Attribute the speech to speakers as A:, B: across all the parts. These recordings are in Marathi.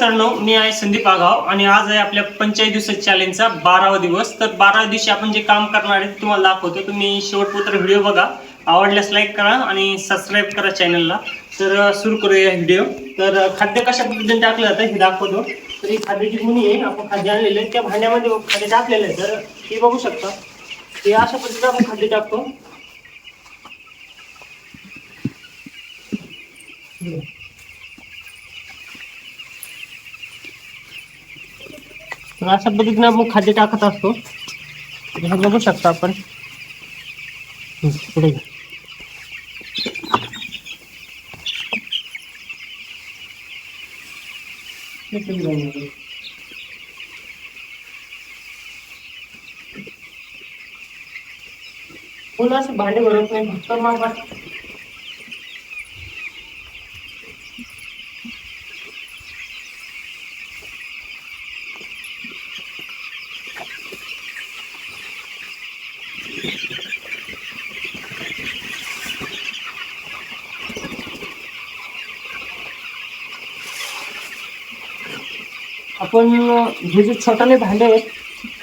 A: मित्रांनो मी आहे संदीप आगाव आणि आज आहे आपल्या पंचायत दिवसाच्या चॅलेंजचा बारावा दिवस. तर बाराव्या दिवशी आपण जे काम करणार आहे तुम्हाला दाखवतो तुम्ही शेवटपर्यंत व्हिडिओ बघा. आवडल्यास लाईक करा आणि सबस्क्राईब करा चॅनलला तर सुरू करूया व्हिडिओ. तर खाद्य कशा पद्धतीने टाकलं जातं हे दाखवतो. तर ही खाद्याची मुनी आहे आपण खाद्य आणलेलं आहे. त्या भांड्यामध्ये खाद्य टाकलेलं आहे. तर हे बघू शकता. हे अशा पद्धतीने आपण खाद्य टाकतो. अशा खाद्य टाकत असतो. बघू शकता आपण. भांडे भरत नाही फक्त मग आपण हे जे छोटाले भांडे आहेत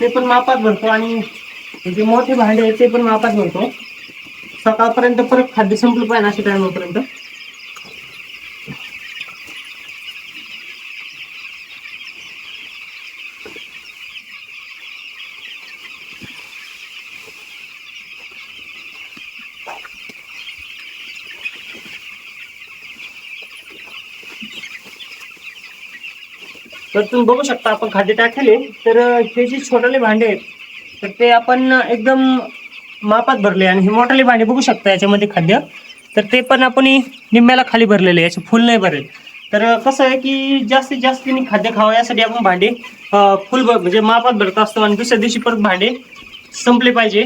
A: ते पण मापात भरतो आणि जे मोठे भांडे आहेत ते पण मापात भरतो. सकाळपर्यंत परत खाद्य संपलं पाहिजे अशा टायमापर्यंत तर तुम्ही बघू शकता आपण खाद्य टाकले तर हे जे छोटाले भांडे आहेत तर ते आपण एकदम मापात भरले आणि हे मोठाले भांडे बघू शकता याच्यामध्ये खाद्य. तर ते पण आपण निम्म्याला खाली भरलेले याचे फुल नाही भरेल. तर कसं आहे की जास्तीत जास्त खाद्य खावं यासाठी आपण भांडे फुल भर म्हणजे मापात भरत असतो आणि दुसऱ्या दिवशी परत भांडे संपले पाहिजे.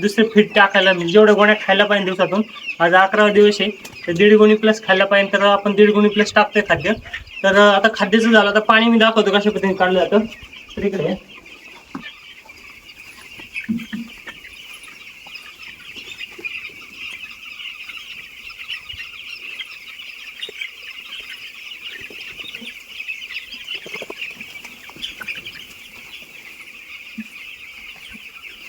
A: दुसरे फिट टाकायला म्हणजे जेवढ्या गोण्या खायला पाहिजे दिवसातून. आज अकरावा दिवस आहे तर दीड गुणी प्लस खायला पाहिजे तर आपण दीड गुणी प्लस टाकतोय खाद्य. तर आता खाद्याचं झालं आता पाणी मी दाखवतो कशा पद्धतीने काढलं जातं. तर इकडे.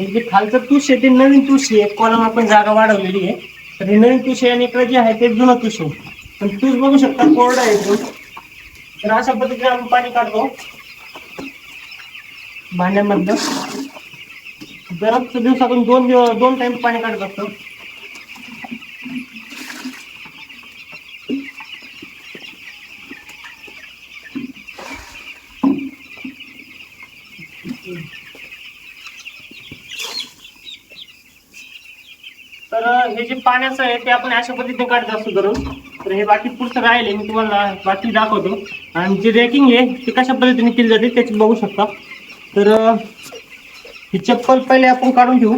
A: म्हणजे खालचं तुष आहे ते नवीन तुष आहे. कॉलम आपण जागा वाढवलेली आहे. तर हे नवीन तुष आहे आणि इकडे जे आहे ते जुनं तुष आहे. पण तुष बघू शकता कोरडा आहे तो. तर अशा पद्धतीने आपण पाणी काढतो. भांड्यामधलं दररोज दिवसातून दोन दिवस दोन टाइम पाणी काढत असतो. तर हे जे पाण्याचं आहे ते आपण अशा पद्धतीने काढत असतो दररोज तर हे बाकी पुढचं राहिले मी तुम्हाला बाकी दाखवतो. आणि जे रेकिंग आहे ते कशा पद्धतीने केली जाते त्याची बघू शकता. तर ही चप्पल पहिले आपण काढून घेऊ.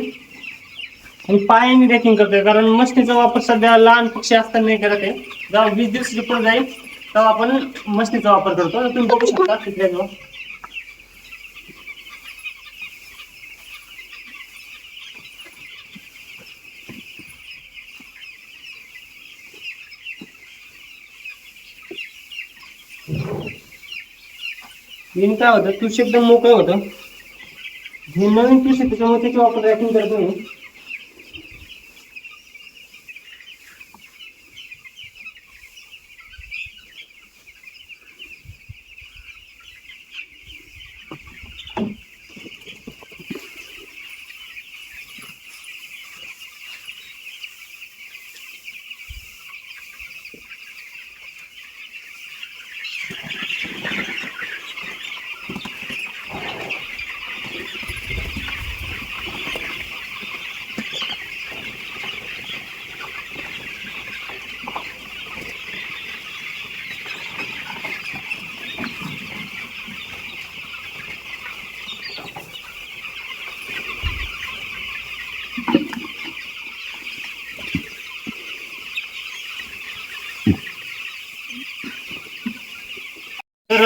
A: आणि पायाने रेकिंग करतोय कारण मशनीचा वापर सध्या लहान पक्षी असताना नाही करत आहे. जेव्हा वीस दिवस रिपोर्ट जाईल तेव्हा आपण मशनीचा वापर करतो. तुम्ही बघू शकता तिथल्या येऊन काय होतं? तुळशी एकदम मोकळं होतं. हे नवीन तुळशी त्याच्यामुळे त्याची वापर रॅकिंग करतो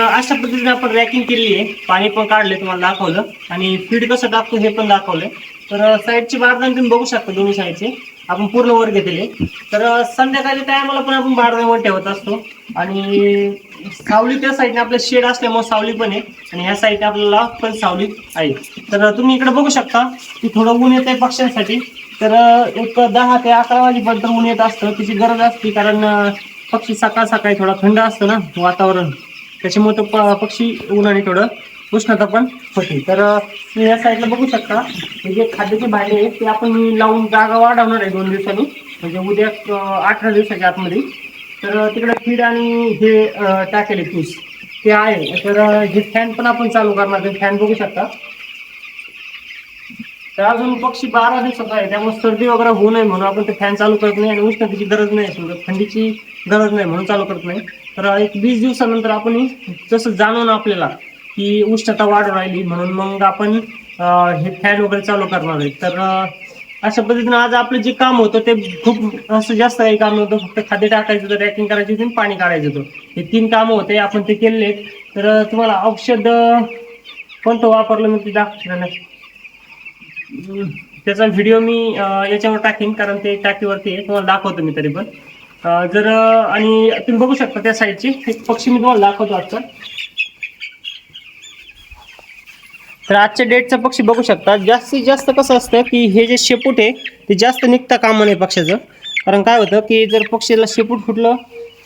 A: अशा पद्धतीने आपण रॅकिंग केलेली आहे. पाणी पण काढले तुम्हाला दाखवलं. आणि फीड कसं टाकतो हे पण दाखवलंय. तर साईडची बारदान तुम्ही बघू शकता दोन्ही साईडचे आपण पूर्ण वर घेतले तर संध्याकाळी टायमाला पण आपण बारदान ठेवत असतो. आणि सावली त्या साईडने आपलं शेड असल्यामुळे सावली पण आहे. आणि ह्या साईडने आपल्याला पण सावली आहे. तर तुम्ही इकडे बघू शकता की थोडं ऊन येत आहे पक्ष्यांसाठी. तर एक दहा ते अकरा वाजेपर्यंत ऊन येत असतं. तिची गरज असते कारण पक्षी सकाळ सकाळी थोडा थंड असतं ना वातावरण. त्याच्यामुळे तो प- पक्षी उन्हाने थोडं उष्णता पण होते. तर तुम्ही या साईडला बघू शकता. म्हणजे जे खाद्याचे भांडे आहेत ते आपण मी लावून जागा वाढवणार आहे दोन दिवसांनी. म्हणजे उद्या अठरा दिवसाच्या आतमध्ये. तर तिकडे फीड आणि हे अं, टाकेले पीस ते आहे. तर हे फॅन पण आपण चालू करणार. आहे फॅन बघू शकता. तर अजून पक्षी बारा दिवसात आहे. त्यामुळे सर्दी वगैरे होऊ नये म्हणून आपण ते फॅन चालू करत नाही आणि उष्णतेची गरज नाही. समजा थंडीची गरज नाही म्हणून चालू करत नाही. तर एक वीस दिवसानंतर आपण जसं जाणून आपल्याला की उष्णता वाढ राहिली म्हणून मग आपण हे फॅन वगैरे चालू करणार आहे. तर अशा पद्धतीने आज आपलं जे काम होतं ते खूप असं जास्त काही काम नव्हतं. फक्त खाद्य टाकायचं होतं रॅकिंग करायची होती आणि पाणी काढायचं होतं. हे तीन कामं होते आपण ते केले तर तुम्हाला औषध कोणतं वापरलं मी ते दाखवलं नाही त्याचा व्हिडिओ मी याच्यावर टाकेन कारण ते टाकीवरती तुम्हाला दाखवतो मी तरी पण. जर आणि तुम्ही बघू शकता त्या साईडची. एक पक्षी मी तुम्हाला दाखवतो आजचा. तर आजच्या डेटचा पक्षी बघू शकता. जास्तीत जास्त कसं असतं की हे जे शेपूट आहे ते जास्त निघता कामा नये पक्षाचं कारण काय होतं की जर पक्षीला शेपूट फुटलं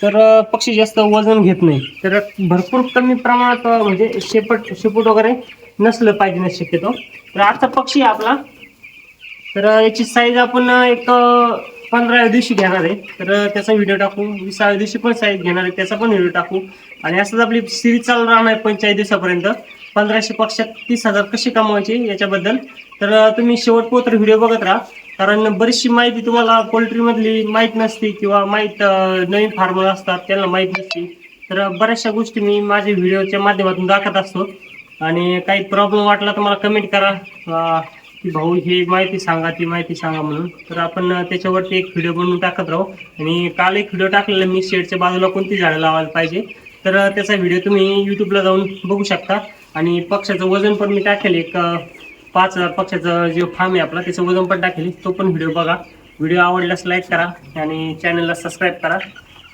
A: तर पक्षी जास्त वजन घेत नाही. तर भरपूर कमी प्रमाणात म्हणजे शेपट शेपूट वगैरे नसलं पाहिजे ना शक्यतो. तर आजचा पक्षी आहे आपला. तर याची साईज आपण एक पंधराव्या दिवशी घेणार आहे. तर त्याचा व्हिडिओ टाकू. विसाव्या दिवशी पण साईज घेणार आहे. त्याचा पण व्हिडिओ टाकू. आणि असंच आपली सिरीज चालू राहणार आहे पंचेचाळीस दिवसापर्यंत. पंधराशे पक्षात तीस हजार कसे कमवायचे याच्याबद्दल. तर तुम्ही शेवटपोत्र व्हिडिओ बघत राहा. कारण बरीचशी माहिती तुम्हाला पोल्ट्रीमधली माहीत नसते किंवा माहीत नवीन फार्मर असतात त्यांना माहीत नसते. तर बऱ्याचशा गोष्टी मी माझ्या व्हिडिओच्या माध्यमातून दाखवत असतो. आणि काही प्रॉब्लेम वाटला तर मला कमेंट करा. की भाऊ ही माहिती सांगा ती माहिती सांगा म्हणून. तर आपण त्याच्यावरती एक व्हिडिओ बनवून टाकत राहू. आणि काल एक व्हिडिओ टाकलेला मी शेडच्या बाजूला कोणती झाडं लावायला पाहिजे. तर त्याचा व्हिडिओ तुम्ही यूट्यूबला जाऊन बघू शकता. आणि पक्षाचं वजन पण मी टाकेल. एक पाच हजार पक्षाचं जे फार्म आहे आपला त्याचं वजन पण टाकेल. तो पण व्हिडिओ बघा. व्हिडिओ आवडल्यास लाईक करा आणि चॅनलला सबस्क्राईब करा.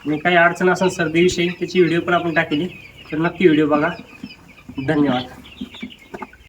A: आणि काही अडचण असेल सर्दीविषयी त्याची व्हिडिओ पण आपण टाकेली. तर नक्की व्हिडिओ बघा. धन्यवाद.